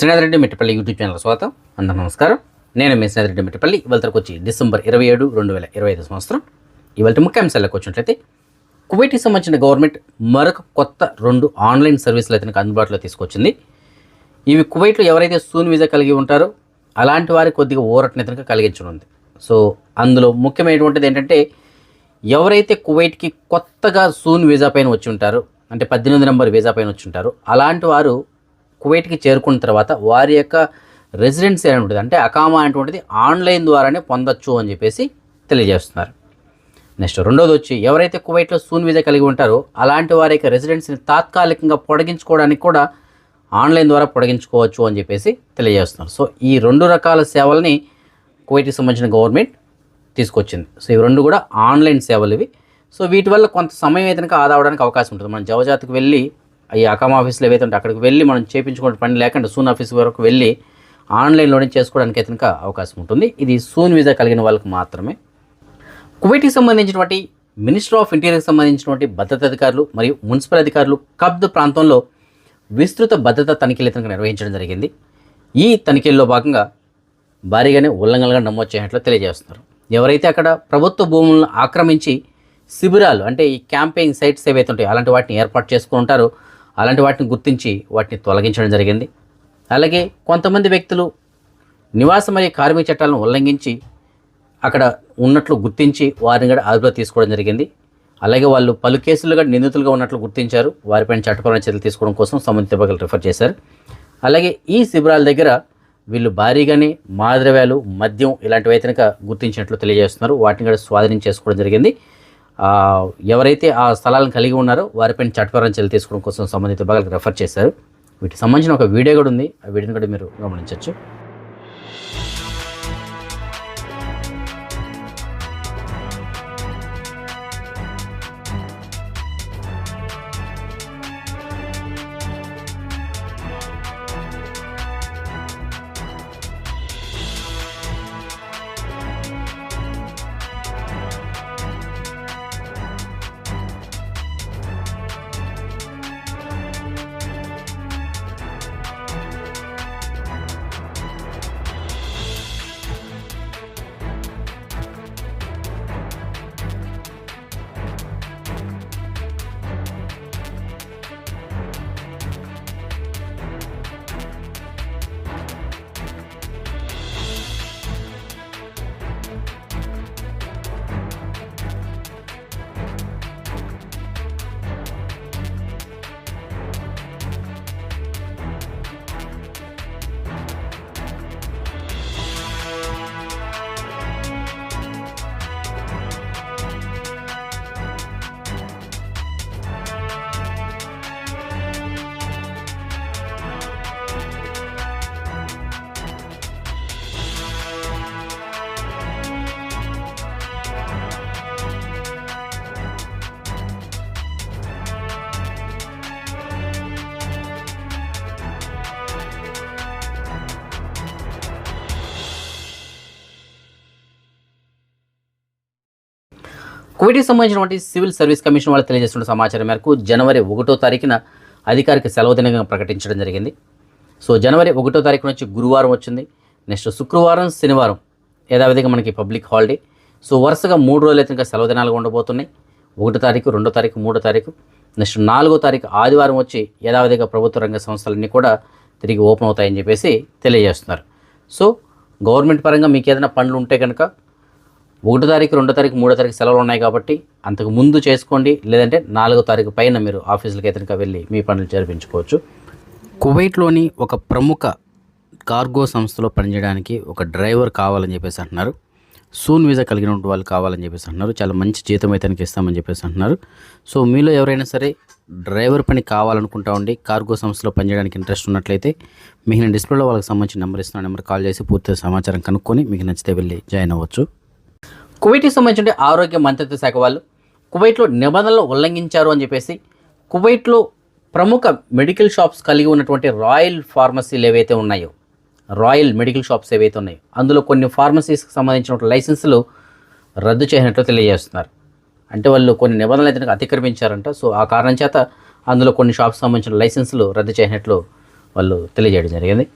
Srinatha Reddy Mittapalli YouTube channel స్వాగతం. అందరూ నమస్కారం. నేను మీ శ్రీనాథరెడ్డి మిట్టపల్లి. ఇవాళకి వచ్చి డిసెంబర్ ఇరవై ఏడు రెండు వేల ఇరవై ఐదు సంవత్సరం. ఇవాళ ముఖ్యాంశాలకు వచ్చినట్లయితే కువైట్కి సంబంధించిన గవర్నమెంట్ మరొక కొత్త రెండు ఆన్లైన్ సర్వీసులు అయితే అందుబాటులో తీసుకొచ్చింది. ఇవి కువైట్లో ఎవరైతే సూన్ వీజా కలిగి ఉంటారో అలాంటి వారికి కొద్దిగా ఊరటని కనుక కలిగించనుంది. సో అందులో ముఖ్యమైనటువంటిది ఏంటంటే ఎవరైతే కువైట్కి కొత్తగా సూన్ వీజా పైన వచ్చి ఉంటారో అంటే పద్దెనిమిది నెంబర్ వీజా పైన వచ్చి ఉంటారో అలాంటి వారు కువైట్కి చేరుకున్న తర్వాత వారి యొక్క రెసిడెన్సీ అనేటువంటిది అంటే అకామా అనేటువంటిది ఆన్లైన్ ద్వారానే పొందొచ్చు అని చెప్పేసి తెలియజేస్తున్నారు. నెక్స్ట్ రెండోది వచ్చి ఎవరైతే కువైట్లో సూన్ వీజా కలిగి ఉంటారో అలాంటి వారి యొక్క రెసిడెన్సీని తాత్కాలికంగా పొడిగించుకోవడానికి కూడా ఆన్లైన్ ద్వారా పొడిగించుకోవచ్చు అని చెప్పేసి తెలియజేస్తున్నారు. సో ఈ రెండు రకాల సేవల్ని కువైట్కి సంబంధించిన గవర్నమెంట్ తీసుకొచ్చింది. సో ఇవి రెండు కూడా ఆన్లైన్ సేవలు ఇవి. సో వీటి వల్ల కొంత సమయం అయితే కనుక ఆదా అవడానికి అవకాశం ఉంటుంది. మనం జవజాతికి వెళ్ళి ఈ అకామ్ ఆఫీస్లో ఏవైతే ఉంటే అక్కడికి వెళ్ళి మనం చేయించుకునే పని లేకుండా సూన్ ఆఫీస్ వరకు వెళ్ళి ఆన్లైన్లోనే చేసుకోవడానికి అయితే కనుక అవకాశం ఉంటుంది. ఇది సూన్ వీజా కలిగిన వాళ్ళకి మాత్రమే. కువైట్కి సంబంధించినటువంటి మినిస్టర్ ఆఫ్ ఇంటీరియర్కి సంబంధించినటువంటి భద్రతా అధికారులు మరియు మున్సిపల్ అధికారులు కబ్ద్ ప్రాంతంలో విస్తృత భద్రతా తనిఖీలు అయితే కనుక నిర్వహించడం జరిగింది. ఈ తనిఖీల్లో భాగంగా భారీగానే ఉల్లంఘనలుగా నమోదు చేసినట్లు తెలియజేస్తున్నారు. ఎవరైతే అక్కడ ప్రభుత్వ భూములను ఆక్రమించి శిబిరాలు అంటే ఈ క్యాంపెయిన్ సైట్స్ ఏవైతే ఉంటాయో అలాంటి వాటిని ఏర్పాటు చేసుకుని ఉంటారో అలాంటి వాటిని గుర్తించి వాటిని తొలగించడం జరిగింది. అలాగే కొంతమంది వ్యక్తులు నివాస మరియు కార్మిక చట్టాలను ఉల్లంఘించి అక్కడ ఉన్నట్లు గుర్తించి వారిని కూడా అదుపులో తీసుకోవడం జరిగింది. అలాగే వాళ్ళు పలు కేసులు కూడా నిందితులుగా ఉన్నట్లు గుర్తించారు. వారిపైన చట్టపరమైన చర్యలు తీసుకోవడం కోసం సంబంధిత విభాగాలు రిఫర్ చేశారు. అలాగే ఈ శిబిరాల దగ్గర వీళ్ళు భారీగానే మాదిరవ్యాలు మద్యం ఇలాంటివి అయితే గుర్తించినట్లు తెలియజేస్తున్నారు. వాటిని కూడా స్వాధీనం చేసుకోవడం జరిగింది. ఎవరైతే ఆ స్థలాలను కలిగి ఉన్నారో వారిపైన చట్టపరమైన చర్యలు తీసుకోవడం కోసం సంబంధిత విభాగాలకు రెఫర్ చేశారు. వీటికి సంబంధించిన ఒక వీడియో కూడా ఉంది. ఆ వీడియోని కూడా మీరు గమనించవచ్చు కువైట్కి సంబంధించినటువంటి సివిల్ సర్వీస్ కమిషన్ వాళ్ళు తెలియజేస్తున్న సమాచారం మేరకు జనవరి ఒకటో తారీఖున అధికారిక సెలవు దినంగా ప్రకటించడం జరిగింది. సో జనవరి ఒకటో తారీఖు నుంచి గురువారం వచ్చింది. నెక్స్ట్ శుక్రవారం శనివారం యథావిధిగా మనకి పబ్లిక్ హాలిడే. సో వరుసగా మూడు రోజులు అయితే ఇంకా సెలవు దినాలుగా ఉండబోతున్నాయి. ఒకటో తారీఖు రెండో తారీఖు మూడో తారీఖు నెక్స్ట్ నాలుగో తారీఖు ఆదివారం వచ్చి యథావిధిగా ప్రభుత్వ రంగ సంస్థలన్నీ కూడా తిరిగి ఓపెన్ అవుతాయని చెప్పేసి తెలియజేస్తున్నారు. సో గవర్నమెంట్ పరంగా మీకు ఏదైనా పనులు ఉంటే కనుక ఒకటో తారీఖు రెండో తారీఖు మూడో తారీఖు సెలవులు ఉన్నాయి కాబట్టి అంతకు ముందు చేసుకోండి. లేదంటే నాలుగో తారీఖు పైన మీరు ఆఫీసులకి అయితే వెళ్ళి మీ పనులు జరిపించుకోవచ్చు. కువైట్లోని ఒక ప్రముఖ కార్గో సంస్థలో పనిచేయడానికి ఒక డ్రైవర్ కావాలని చెప్పేసి అంటున్నారు. సూన్ వీసా కలిగిన వాళ్ళు కావాలని చెప్పేసి అంటున్నారు. చాలా మంచి జీతం అయితే ఇస్తామని చెప్పేసి అంటున్నారు. సో మీలో ఎవరైనా సరే డ్రైవర్ పని కావాలనుకుంటా ఉండి కార్గో సంస్థలో పనిచేయడానికి ఇంట్రెస్ట్ ఉన్నట్లయితే మీకు నేను డిస్ప్లేలో వాళ్ళకి సంబంధించిన నెంబర్ ఇస్తున్న నెంబర్ కాల్ చేసి పూర్తి సమాచారం కనుక్కొని మీకు నచ్చితే వెళ్ళి జాయిన్ అవ్వచ్చు. కువైట్కి సంబంధించిన ఆరోగ్య మంత్రిత్వ శాఖ వాళ్ళు కువైట్లో నిబంధనలు ఉల్లంఘించారు అని చెప్పేసి కువైట్లో ప్రముఖ మెడికల్ షాప్స్ కలిగి ఉన్నటువంటి రాయల్ ఫార్మసీలు ఏవైతే ఉన్నాయో రాయల్ మెడికల్ షాప్స్ ఏవైతే ఉన్నాయో అందులో కొన్ని ఫార్మసీస్కి సంబంధించిన లైసెన్సులు రద్దు చేసినట్లు తెలియజేస్తున్నారు. అంటే వాళ్ళు కొన్ని నిబంధనలు అయితే అతిక్రమించారంట. సో ఆ కారణం చేత అందులో కొన్ని షాప్స్ సంబంధించిన లైసెన్సులు రద్దు చేసినట్లు వాళ్ళు తెలియజేయడం జరిగింది.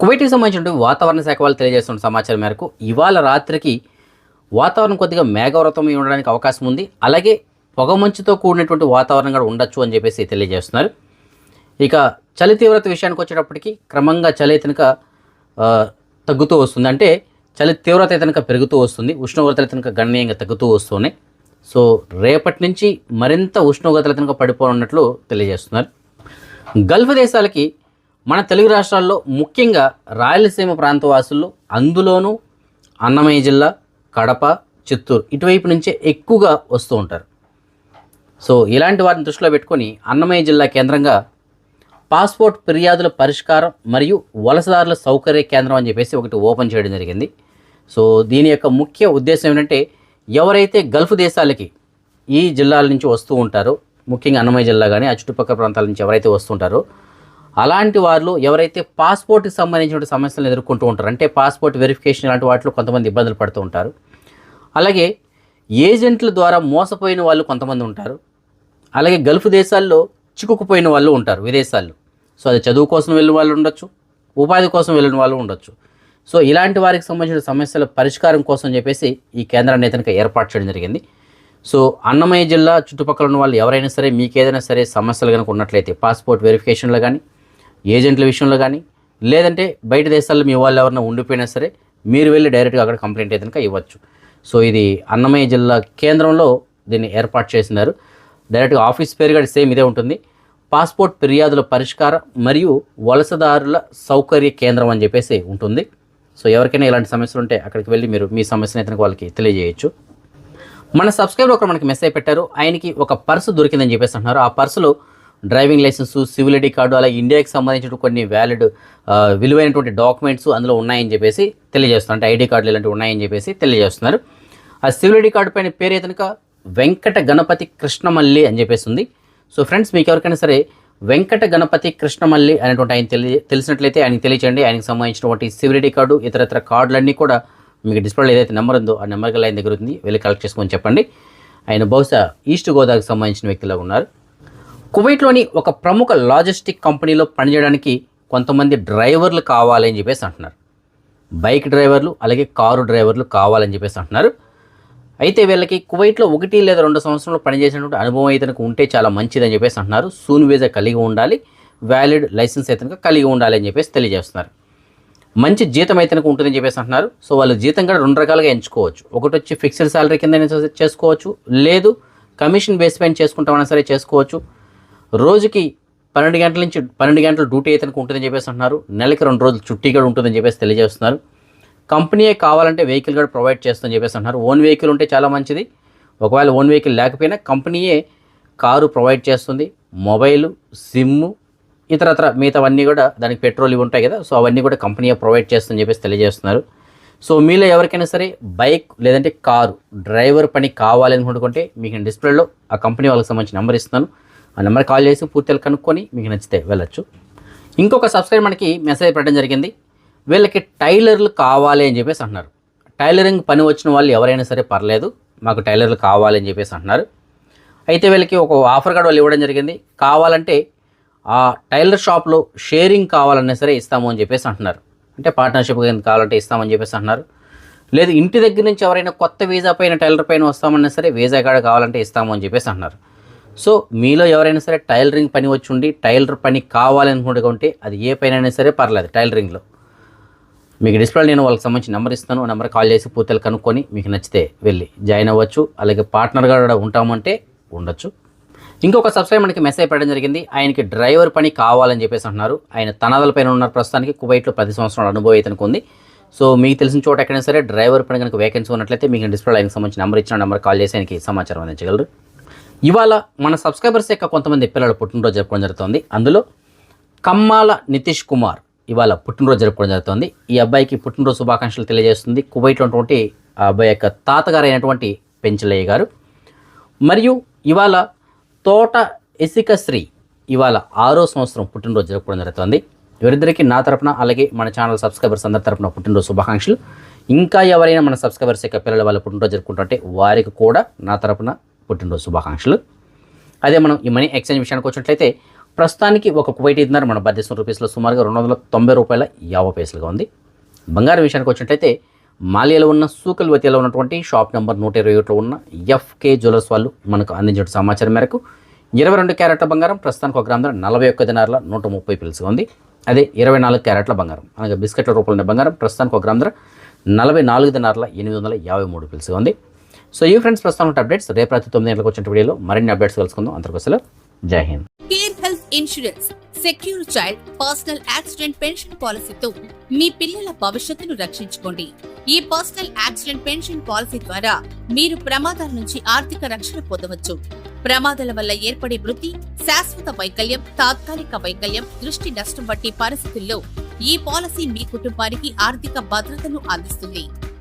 కువైట్కి సంబంధించిన వాతావరణ శాఖ వాళ్ళు తెలియజేస్తున్న సమాచారం మేరకు ఇవాళ రాత్రికి వాతావరణం కొద్దిగా మేఘవ్రతమై ఉండడానికి అవకాశం ఉంది. అలాగే పొగమంచుతో కూడినటువంటి వాతావరణం కూడా ఉండొచ్చు అని చెప్పేసి తెలియజేస్తున్నారు. ఇక చలి తీవ్రత విషయానికి వచ్చేటప్పటికి క్రమంగా చలి కనుక తగ్గుతూ వస్తుంది. అంటే చలి తీవ్రత కనుక పెరుగుతూ వస్తుంది. ఉష్ణోగ్రతలు కనుక గణనీయంగా తగ్గుతూ వస్తున్నాయి. సో రేపటి నుంచి మరింత ఉష్ణోగ్రతలు కనుక పడిపోనున్నట్లు తెలియజేస్తున్నారు. గల్ఫ్ దేశాలకి మన తెలుగు రాష్ట్రాల్లో ముఖ్యంగా రాయలసీమ ప్రాంత వాసుల్లో అందులోనూ అన్నమయ్య జిల్లా కడప చిత్తూరు ఇటువైపు నుంచే ఎక్కువగా వస్తూ ఉంటారు. సో ఇలాంటి వారిని దృష్టిలో పెట్టుకొని అన్నమయ్య జిల్లా కేంద్రంగా పాస్పోర్ట్ ఫిర్యాదుల పరిష్కారం మరియు వలసదారుల సౌకర్య కేంద్రం అని చెప్పేసి ఒకటి ఓపెన్ చేయడం జరిగింది. సో దీని యొక్క ముఖ్య ఉద్దేశం ఏంటంటే ఎవరైతే గల్ఫ్ దేశాలకి ఈ జిల్లాల నుంచి వస్తూ ఉంటారో ముఖ్యంగా అన్నమయ్య జిల్లా కానీ ఆ చుట్టుపక్కల ప్రాంతాల నుంచి ఎవరైతే వస్తుంటారో అలాంటి వారు ఎవరైతే పాస్పోర్ట్కి సంబంధించిన సమస్యలను ఎదుర్కొంటూ ఉంటారు అంటే పాస్పోర్ట్ వెరిఫికేషన్ ఇలాంటి వాటిలో కొంతమంది ఇబ్బందులు పడుతూ ఉంటారు. అలాగే ఏజెంట్ల ద్వారా మోసపోయిన వాళ్ళు కొంతమంది ఉంటారు. అలాగే గల్ఫ్ దేశాల్లో చిక్కుకుపోయిన వాళ్ళు ఉంటారు విదేశాల్లో. సో అది చదువు కోసం వెళ్ళిన వాళ్ళు ఉండొచ్చు ఉపాధి కోసం వెళ్ళిన వాళ్ళు ఉండొచ్చు. సో ఇలాంటి వారికి సంబంధించిన సమస్యల పరిష్కారం కోసం చెప్పేసి ఈ కేంద్రాన్ని అయితే ఏర్పాటు చేయడం జరిగింది. సో అన్నమయ్య జిల్లా చుట్టుపక్కల ఉన్న వాళ్ళు ఎవరైనా సరే మీకు ఏదైనా సరే సమస్యలు కనుక ఉన్నట్లయితే పాస్పోర్ట్ వెరిఫికేషన్లో కానీ ఏజెంట్ల విషయంలో కానీ లేదంటే బయట దేశాల్లో మీ వాళ్ళు ఎవరైనా ఉండిపోయినా సరే మీరు వెళ్ళి డైరెక్ట్గా అక్కడ కంప్లైంట్ అయితే ఇవ్వచ్చు. సో ఇది అన్నమయ్య జిల్లా కేంద్రంలో దీన్ని ఏర్పాటు చేసినారు. డైరెక్ట్గా ఆఫీస్ పేరు కూడా సేమ్ ఇదే ఉంటుంది. పాస్పోర్ట్ ఫిర్యాదుల పరిష్కారం మరియు వలసదారుల సౌకర్య కేంద్రం అని చెప్పేసి ఉంటుంది. సో ఎవరికైనా ఇలాంటి సమస్యలు ఉంటే అక్కడికి వెళ్ళి మీరు మీ సమస్యను అయితే వాళ్ళకి తెలియజేయచ్చు. మన సబ్స్క్రైబర్ ఒకరు మనకి మెసేజ్ పెట్టారు. ఆయనకి ఒక పర్సు దొరికిందని చెప్పేసి అంటున్నారు. ఆ పర్సులో driving licence civil ID card అలా ఇండియాకి సంబంధించిన కొన్ని వ్యాలిడ్ విలువైనటువంటి డాక్యుమెంట్స్ అందులో ఉన్నాయని చెప్పేసి తెలియజేస్తున్నారు. అంటే ఐడి కార్డులు ఇలాంటివి ఉన్నాయని చెప్పేసి తెలియజేస్తున్నారు. ఆ సివిల్ ఐడి కార్డు పైన పేరు కనుక వెంకట గణపతి కృష్ణమల్లి అని చెప్పేసి ఉంది. సో ఫ్రెండ్స్ మీకు ఎవరికైనా సరే వెంకట గణపతి కృష్ణమల్లి అనేటువంటి ఆయన తెలియ తెలిసినట్లయితే ఆయనకి తెలియచేయండి. ఆయనకు సంబంధించినటువంటి సివిల్ ఐడి కార్డు ఇతర ఇతర కార్డులన్నీ కూడా మీకు డిస్ప్లేలో ఏదైతే నెంబర్ ఉందో ఆ నెంబర్కి లైన్ దగ్గర ఉంది వెళ్ళి కలెక్ట్ చేసుకొని చెప్పండి. ఆయన బహుశా ఈస్ట్ గోదావరికి సంబంధించిన వ్యక్తిలో ఉన్నారు. కువైట్లోని ఒక ప్రముఖ లాజిస్టిక్ కంపెనీలో పనిచేయడానికి కొంతమంది డ్రైవర్లు కావాలని చెప్పేసి అంటున్నారు. బైక్ డ్రైవర్లు అలాగే కారు డ్రైవర్లు కావాలని చెప్పేసి అంటున్నారు. అయితే వీళ్ళకి కువైట్లో ఒకటి లేదా రెండు సంవత్సరంలో పనిచేసినటువంటి అనుభవం అయితే ఉంటే చాలా మంచిదని చెప్పేసి అంటున్నారు. సూన్ వీజా కలిగి ఉండాలి వ్యాలిడ్ లైసెన్స్ అయితే కలిగి ఉండాలి అని చెప్పేసి తెలియజేస్తున్నారు. మంచి జీతం అయితే ఉంటుందని చెప్పేసి అంటున్నారు. సో వాళ్ళు జీతం కూడా రెండు రకాలుగా ఎంచుకోవచ్చు. ఒకటి వచ్చి ఫిక్స్డ్ శాలరీ కింద చేసుకోవచ్చు. లేదు కమిషన్ బేస్ పైన చేసుకుంటామన్నా సరే చేసుకోవచ్చు. రోజుకి పన్నెండు గంటల నుంచి పన్నెండు గంటల డ్యూటీ అయితే ఉంటుందని చెప్పేసి అంటున్నారు. నెలకి రెండు రోజులు చుట్టి కూడా ఉంటుందని చెప్పేసి తెలియజేస్తున్నారు. కంపెనీయే కావాలంటే వెహికల్ కూడా ప్రొవైడ్ చేస్తుందని చెప్పేసి అంటున్నారు. ఓన్ వెహికల్ ఉంటే చాలా మంచిది. ఒకవేళ ఓన్ వెహికల్ లేకపోయినా కంపెనీయే కారు ప్రొవైడ్ చేస్తుంది. మొబైల్ సిమ్ము ఇతరత్ర మిగతావన్నీ కూడా దానికి పెట్రోల్ ఇవి ఉంటాయి కదా సో అవన్నీ కూడా కంపెనీయే ప్రొవైడ్ చేస్తుందని చెప్పేసి తెలియజేస్తున్నారు. సో మీలో ఎవరికైనా సరే బైక్ లేదంటే కారు డ్రైవర్ పని కావాలి అనుకుంటుకుంటే మీకు డిస్ప్లేలో ఆ కంపెనీ వాళ్ళకి సంబంధించిన నెంబర్ ఇస్తున్నాను. ఆ నెంబర్ కాల్ చేసి పూర్తిగా కనుక్కొని మీకు నచ్చితే వెళ్ళొచ్చు. ఇంకొక సబ్స్క్రైబ్ మనకి మెసేజ్ పెట్టడం జరిగింది. వీళ్ళకి టైలర్లు కావాలి అని చెప్పేసి అంటున్నారు. టైలరింగ్ పని వచ్చిన వాళ్ళు ఎవరైనా సరే పర్లేదు మాకు టైలర్లు కావాలి అని చెప్పేసి అంటున్నారు. అయితే వీళ్ళకి ఒక ఆఫర్ కార్డు వాళ్ళు ఇవ్వడం జరిగింది. కావాలంటే ఆ టైలర్ షాప్లో షేరింగ్ కావాలన్నా సరే ఇస్తాము అని చెప్పేసి అంటున్నారు. అంటే పార్ట్నర్షిప్ కావాలంటే ఇస్తామని చెప్పేసి అంటున్నారు. లేదు ఇంటి దగ్గర నుంచి ఎవరైనా కొత్త వీజా పైన టైలర్ పైన వస్తామన్నా సరే వీజా కార్డు కావాలంటే ఇస్తాము అని చెప్పేసి అంటున్నారు. సో మీలో ఎవరైనా సరే టైలరింగ్ పని వచ్చి ఉండి టైలర్ పని కావాలనుకుంటే అది ఏ పైన అయినా సరే పర్లేదు టైలరింగ్లో మీకు డిస్ప్లే నేను వాళ్ళకి సంబంధించి నెంబర్ ఇస్తాను నెంబర్ కాల్ చేసి పూర్తిగా కనుక్కొని మీకు నచ్చితే వెళ్ళి జాయిన్ అవ్వచ్చు అలాగే పార్ట్నర్గా కూడా ఉంటామంటే ఉండొచ్చు. ఇంకొక సబ్స్క్రైబ్ మనకి మెసేజ్ పెట్టడం జరిగింది ఆయనకి డ్రైవర్ పని కావాలని చెప్పేసి అంటున్నారు. ఆయన తనదల పైన ఉన్నారు ప్రస్తుతానికి కువైట్లో పది సంవత్సరాల అనుభవం అయితే ఉంది. సో మీకు తెలిసిన చోట ఎక్కడైనా సరే డ్రైవర్ పని కనుక వేకెన్సీ ఉన్నట్లయితే మీకు డిస్ప్లే ఆయనకి సంబంధించి నెంబర్ ఇచ్చిన నెంబర్ కాల్ చేసి ఆయనకి సమాచారం అందించగలరు. ఇవాళ మన సబ్స్క్రైబర్స్ యొక్క కొంతమంది పిల్లలు పుట్టినరోజు జరుపుకోవడం జరుగుతుంది. అందులో కమ్మాల నితీష్ కుమార్ ఇవాళ పుట్టినరోజు జరుపుకోవడం జరుగుతుంది. ఈ అబ్బాయికి పుట్టినరోజు శుభాకాంక్షలు తెలియజేస్తుంది. కువైట్లో ఉన్నటువంటి ఆ అబ్బాయి యొక్క తాతగారు అయినటువంటి పెంచలయ్య గారు. మరియు ఇవాళ తోట ఎసికశ్రీ ఇవాళ ఆరో సంవత్సరం పుట్టినరోజు జరుపుకోవడం జరుగుతుంది. ఎవరిద్దరికీ నా తరపున అలాగే మన ఛానల్ సబ్స్క్రైబర్స్ అందరి తరపున పుట్టినరోజు శుభాకాంక్షలు. ఇంకా ఎవరైనా మన సబ్స్క్రైబర్స్ యొక్క పిల్లల వాళ్ళ పుట్టినరోజు జరుపుకుంటుంటే వారికి కూడా నా తరపున పుట్టినరోజు శుభాకాంక్షలు. అదే మనం ఈ మనీ ఎక్స్చేంజ్ విషయానికి వచ్చినట్లయితే ప్రస్తుతానికి ఒక కువైట్ ఇద్దరు మన భారతదేశం రూపీస్లో సుమారుగా రెండు వందల తొంభై రూపాయల యాభై పైసలుగా ఉంది. బంగారం విషయానికి వచ్చినట్లయితే మాలియాలో ఉన్న సూకల్ వతిలో ఉన్నటువంటి షాప్ నెంబర్ నూట ఇరవై ఒకటిలో ఉన్న ఎఫ్కే జ్యువెలర్స్ వాళ్ళు మనకు అందించిన సమాచారం మేరకు ఇరవై రెండు క్యారెట్ల బంగారం ప్రస్తుతానికి ఒక గ్రామ ధర నలభై ఒక్క దినారుల నూట ముప్పై పిలుసుగా ఉంది. అదే ఇరవై నాలుగు క్యారెట్ల బంగారం అనగా బిస్కెట్ల రూపంలో ఉన్న బంగారం ప్రస్తుతానికి ఒక గ్రామ ధర నలభై నాలుగు దినారుల ఎనిమిది వందల యాభై మూడు పిలుసుగా ఉంది. సో ఈ ఫ్రెండ్స్ ప్రస్తుతం అప్డేట్స్ రేపు రాత్రి తొమ్మిది గంటలకు వచ్చిన వీడియోలో మరిన్ని అప్డేట్స్ కలుసుకుందాం. అంతర్కోసలో Jai Hind. Care health insurance secure child personal accident pension పాలసీతో మీ పిల్లల భవిష్యత్తును రక్షించుకోండి. ఈ పర్సనల్ యాక్సిడెంట్ పెన్షన్ పాలసీ ద్వారా మీరు ప్రమాదాల నుంచి ఆర్థిక రక్షణ పొందవచ్చు. ప్రమాదాల వల్ల ఏర్పడే మృతి శాశ్వత వైకల్యం తాత్కాలిక వైకల్యం దృష్టి నష్టం వంటి పరిస్థితుల్లో ఈ పాలసీ మీ కుటుంబానికి ఆర్థిక భద్రతను అందిస్తుంది.